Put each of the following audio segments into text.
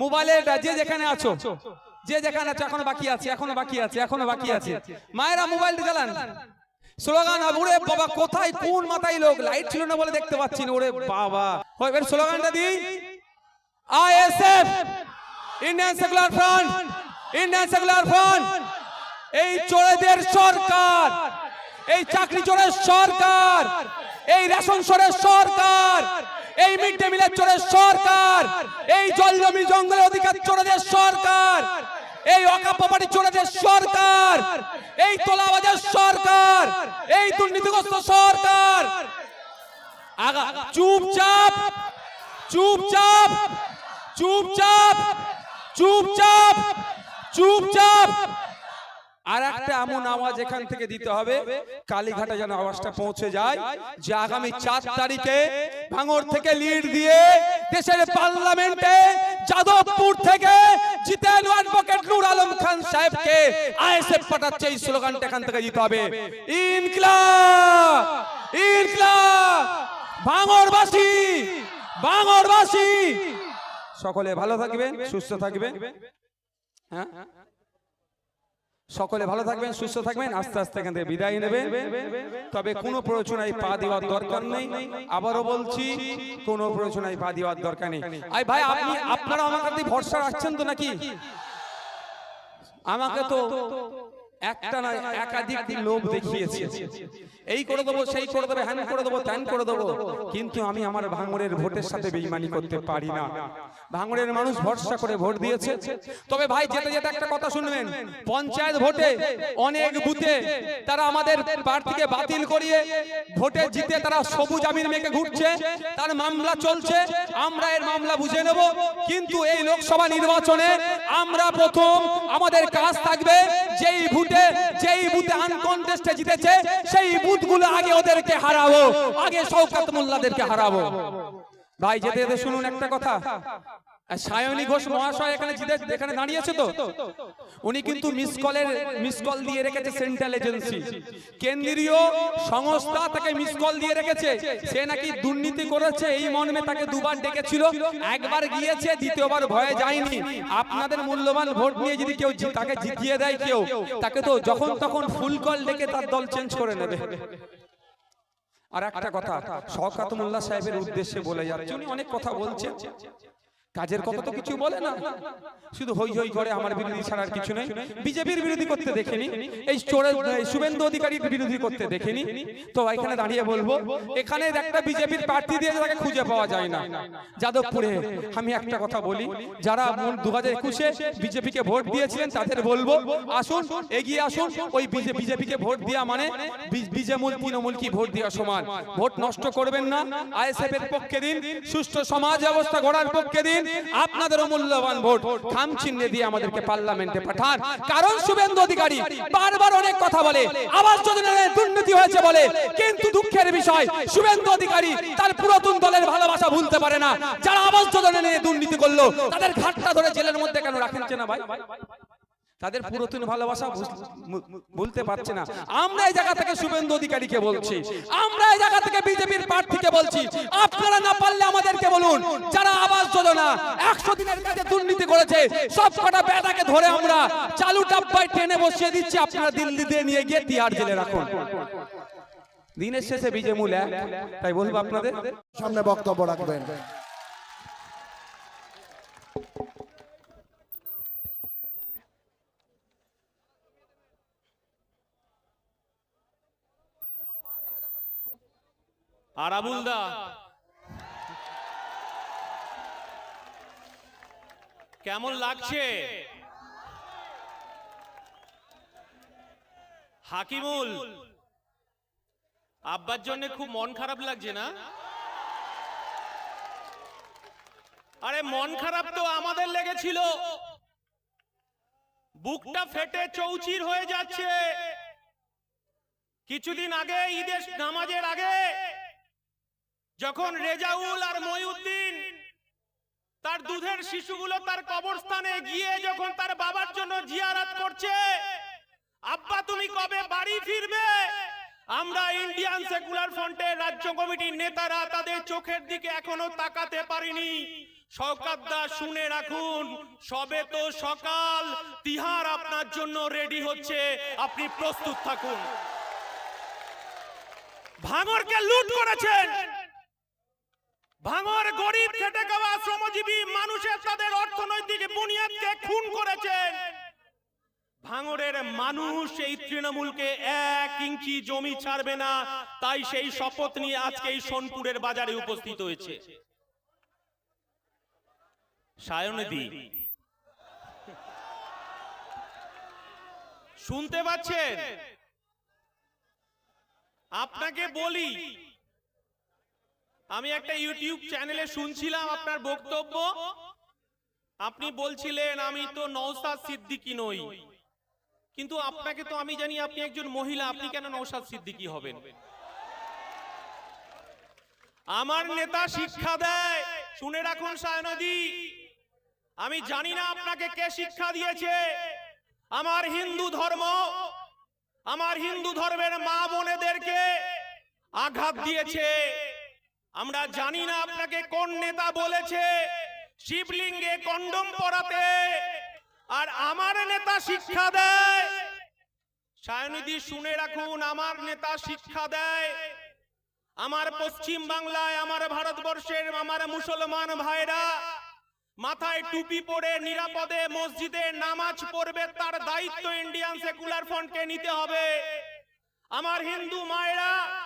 মোবাইলে যে যেখানে আছো, যে যেখানে আছো, এখনও বাকি আছে, এখনও বাকি আছে, এখনও বাকি আছে। মায়েরা মোবাইল চালান স্লোগান হবে ওরে বাবা, কোথায়, কোন মাথায় লোক? লাইট ছিল না বলে দেখতে পাচ্ছি না। ওরে বাবা। এবার স্লোগানটা দিই। ISF, Indian Secular Front, Indian Secular Front. এই চোরেদের সরকার, এই চাকরি চোরের সরকার, এই রেশন চোরের সরকার এই মিড ডে মিলের চোরের সরকার, এই জল জমি জঙ্গলের অধিকার চোরেদের সরকার, এই অকাপ্পাটি চোরেদের সরকার, এই তোলাবাজের সরকার, এই দুর্নীতিগ্রস্ত সরকার। চুপচাপ চুপচাপ চুপচাপ চুপচাপ চুপচাপ। আর একটা এমন আওয়াজ এখান থেকে দিতে হবে। কালীঘাটে যেন আওয়াজটা পৌঁছে যায়। যে আগামী চার তারিখে ভাঙর থেকে লিড দিয়ে দেশের পার্লামেন্টে যাদবপুর থেকে জিতেন অ্যাডভোকেট নূর আলম খান সাহেবকে আইএসএফ পাঠাচ্ছে এই স্লোগানটা এখান থেকে দিতে হবে। ইনকলাব! ইনকলাব! ভাঙরবাসী! ভাঙরবাসী! সকলে ভালো থাকবেন। সুস্থ থাকবেন। হ্যাঁ? সকলে ভালো থাকবেন, সুস্থ থাকবেন, আস্তে আস্তে এখান থেকে বিদায় নেবেন তবে কোনো প্ররোচনায় পা দেওয়ার দরকার নেই। আবারও বলছি, কোনো প্ররোচনায় পা দেওয়ার দরকার নেই। আই ভাই, আপনি আপনারা আমার কাছে ভরসা রাখছেন তো নাকি? আমাকে তো একটা নয় একাধিক লোভ দেখিয়েছে। এই করে দেবো সেই করে দেবো হ্যান করে দেবো ত্যান করে দেবো। কিন্তু আমি আমার ভাঙড়ের ভোটের সাথে বেইমানি করতে পারি না। ভাঙড়ের মানুষ ভরসা করে ভোট দিয়েছে। তবে ভাই যেতে যেতে একটা কথা শুনবেন। পঞ্চায়েত ভোটে অনেক বুথে তারা আমাদের প্রার্থীকে বাতিল করিয়ে ভোটে জিতে তারা সবুজ আমির মেয়েকে ঘুরছে। তার মামলা চলছে। আমরা এর মামলা বুঝে নেব। কিন্তু এই লোকসভা নির্বাচনে আমরা প্রথম আমাদের কাজ থাকবে যেই ভোটে, যেই বুথে আনকনটেস্টে জিতেছে, সেই বুথগুলো আগে ওদেরকে হারাবো। আগে শওকাত মোল্লাদেরকে হারাবো। ভাই, যেতে যেতে শুনুন একটা কথা। সায়নী ঘোষ মহাশয় এখানে এখানে দাঁড়িয়েছে তো? উনি কিন্তু মিস কলের মিস কল দিয়ে রেখেছে সেন্ট্রাল এজেন্সি কেন্দ্রীয় সংস্থা তাকে মিস কল দিয়ে রেখেছে। সে নাকি দুর্নীতি করেছে এই মর্মে তাকে দুবার ডেকেছিল। একবার গিয়েছে দ্বিতীয়বার ভয়ে যায়নি। আপনাদের মূল্যবান ভোট নিয়ে যদি কেউ তাকে জিতিয়ে দেয় কেউ তাকে তো যখন তখন ফুল কল ডেকে তার দল চেঞ্জ করে নেবে। আর একটা কথা শওকাত মোল্লা সাহেবের উদ্দেশ্যে বলে যাচ্ছে উনি অনেক কথা বলছেন কাজের কথা তো কিছু বলে না। শুধু হই হই করে আমার বিরোধী ছাড়ার কিছু নেই। বিজেপির বিরোধী করতে দেখেনি। এই চোরের শুভেন্দু অধিকারীর বিরোধী করতে দেখেনি। তো এখানে দাঁড়িয়ে বলব এখানে একটা বিজেপির প্রার্থী দিয়ে তাকে খুঁজে পাওয়া যায় না। যাদবপুরে আমি একটা কথা বলি যারা দু হাজার একুশে বিজেপিকে ভোট দিয়েছিলেন তাদের বলব আসুন এগিয়ে আসুন ওই বিজেপিকে ভোট দেওয়া মানে বিজেমূল তৃণমূল কি ভোট দেওয়া সমান। ভোট নষ্ট করবেন না। আইএসএফ এর পক্ষে দিন সুষ্ঠু সমাজ ব্যবস্থা গড়ার পক্ষে দিন। আপনাদের মূল্যবান ভোট খাম চিহ্নে দিয়ে আমাদেরকে পার্লামেন্টে পাঠান। কারণ শুভেন্দু অধিকারী বারবার অনেক কথা বলে, আবাস যোজনায় দুর্নীতি হয়েছে বলে, কিন্তু দুঃখের বিষয়, শুভেন্দু অধিকারী তার পুরাতন দলের ভালোবাসা ভুলতে পারে না। যারা আবাস যোজনা নিয়ে দুর্নীতি করল, তাদের ঘাটটা ধরে জেলের মধ্যে কেন রাখেন না ভাই? তাদের পুরাতন ভালোবাসা বলতে পারছে না। আমরা এই জায়গা থেকে শুভেন্দু অধিকারীকে বলছি। আমরা এই জায়গা থেকে বিজেপির প্রার্থীকে বলছি। আপনারা না পারলে আমাদেরকে বলুন যারা আবাস যোজনা একশো দিনের কাছে দুর্নীতি করেছে সব কটা বেটাকে ধরে আমরা চালু ডাব্বায় ট্রেনে বসিয়ে দিচ্ছি। আপনারা দিল্লিতে নিয়ে গিয়ে তিহার জেলে রাখুন। দিনের শেষে বিজে মূল এক তাই বলব আপনাদের। সামনে বক্তব্য রাখবেন। আর আবুলদা কেমন লাগছে? হাকিমুল। আব্বার জন্য খুব মন খারাপ লাগছে না? আরে মন খারাপ তো আমাদের লেগেছিল। বুকটা ফেটে চৌচির হয়ে যাচ্ছে। কিছুদিন আগে ঈদের নামাজের আগে যখন রেজাউল আর মইউদ্দিন তার দুধের শিশুগুলো তার কবরস্থানে গিয়ে যখন তার বাবার জন্য জিয়ারাত করছে আব্বা তুমি কবে বাড়ি ফিরবে? আমরা ইন্ডিয়ান সেকুলার ফ্রন্টের রাজ্য কমিটির নেতারা তাদের চোখের দিকে এখনও তাকাতে পারিনি। শওকাতদা শুনে রাখুন সবে তো সকাল। তিহার আপনার জন্য রেডি হচ্ছে। আপনি প্রস্তুত থাকুন। ভাঙরকে লুট করেছেন। ভাঙর গরিব খেটে খাওয়া শ্রমজীবী মানুষের তাদের অর্থনৈতিক বুনিয়াদকে খুন করেছেন ভাঙরের মানুষ এই তৃণমূলকে এক ইঞ্চি জমি ছাড়বে না, তাই সেই শপথ নিয়ে আজকে এই সোনপুরের বাজারে উপস্থিত হয়েছে। সায়নদী। শুনতে পাচ্ছেন? আপনাকে বলি আমি একটা ইউটিউব চ্যানেলে শুনছিলাম আপনার বক্তব্য। আপনি বলছিলেন, আমি তো নওসাদ সিদ্দিকী নই। কিন্তু আপনাকে তো আমি জানি আপনি একজন মহিলা, আপনি কেন নওসাদ সিদ্দিকী হবেন? আমার নেতা শিক্ষা দেয়। শুনে রাখুন সায়নদী। আমি জানি না আপনাকে কে শিক্ষা দিয়েছে। আমার হিন্দু ধর্ম, আমার হিন্দু ধর্মের মা বোনেদেরকে আঘাত দিয়েছে। আমরা জানি না আপনাকে কোন নেতা বলেছে। শিবলিঙ্গে কন্ডম পরাতে। আর আমার নেতা শিক্ষা দেয়। সায়নিধি শুনে রাখুন, আমার নেতা শিক্ষা দেয়। আমার পশ্চিম বাংলায়, আমার ভারতবর্ষের, আমার মুসলমান ভাইরা, মাথায় টুপি পরে নিরাপদে মসজিদে নামাজ পড়বে, তার দায়িত্ব ইন্ডিয়ান সেকুলার ফ্রন্টকে নিতে হবে। আমার হিন্দু মায়েরা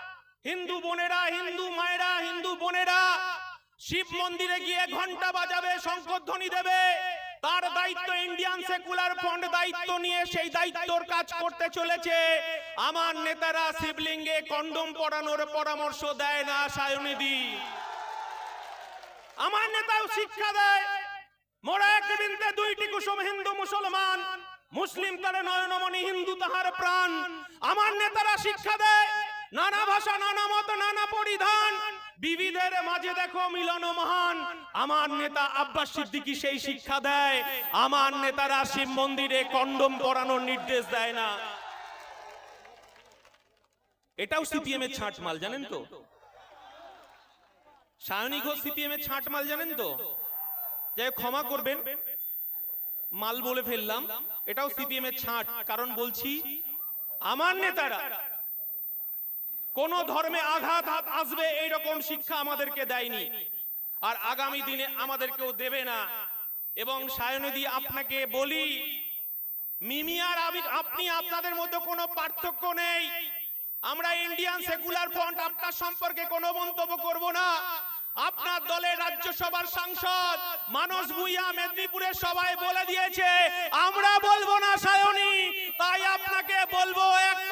হিন্দু বোনেরা, হিন্দু মায়েরা, হিন্দু বোনেরা, শিব মন্দিরে গিয়ে ঘণ্টা বাজাবে শঙ্করধ্বনি দেবে। তার দায়িত্ব ইন্ডিয়ান সেকুলার ফ্রন্ট দায়িত্ব নিয়ে সেই দায়িত্বর কাজ করতে চলেছে। আমার নেতারা শিবলিঙ্গে কন্ডম পরানোর পরামর্শ দেয় না সায়নিধি আমার নেতাও শিক্ষা দেয়। মোরা এক বিন্দে দুইটি কুসুম হিন্দু মুসলমান। মুসলিম তার নয়নমণি হিন্দু তাহার প্রাণ। আমার নেতারা শিক্ষা দেয়। নানা ভাষা, নানা মত, নানা পরিধান। বিবিধের মাঝে দেখো মিলন মহান। আমার নেতা আব্বাস সিদ্দিকী সেই শিক্ষা দেয়। আমার নেতারা শিব মন্দিরে কন্ডম পরানোর নির্দেশ দেয় না। এটাও সিপিএম এর ছাঁট মাল জানেন তো? সায়নী ঘোষ সিপিএম এর ছাঁট মাল জানেন তো? যাই ক্ষমা করবেন। মাল বলে ফেললাম। এটাও সিপিএম এর ছাঁট, কারণ বলছি, আমার নেতারা কোন ধর্মে আঘাত হাত আসবে, এইরকম শিক্ষা আমাদেরকে দেয়নি। আর আগামী দিনে আমাদেরকেও দেবে না। এবং সায়নদি, আপনাকে বলি আপনি আপনাদের মধ্যে কোনো পার্থক্য নেই। আমরা ইন্ডিয়ান সেকুলার ফ্রন্ট আপনার সম্পর্কে কোনো মন্তব্য করব না। আপনার দলের রাজ্যসভার সাংসদ মানস ভুইয়া মেদিনীপুরের সবাই বলে দিয়েছে, আমরা বলব না সায়নী, তাই আপনাকে বলব একটা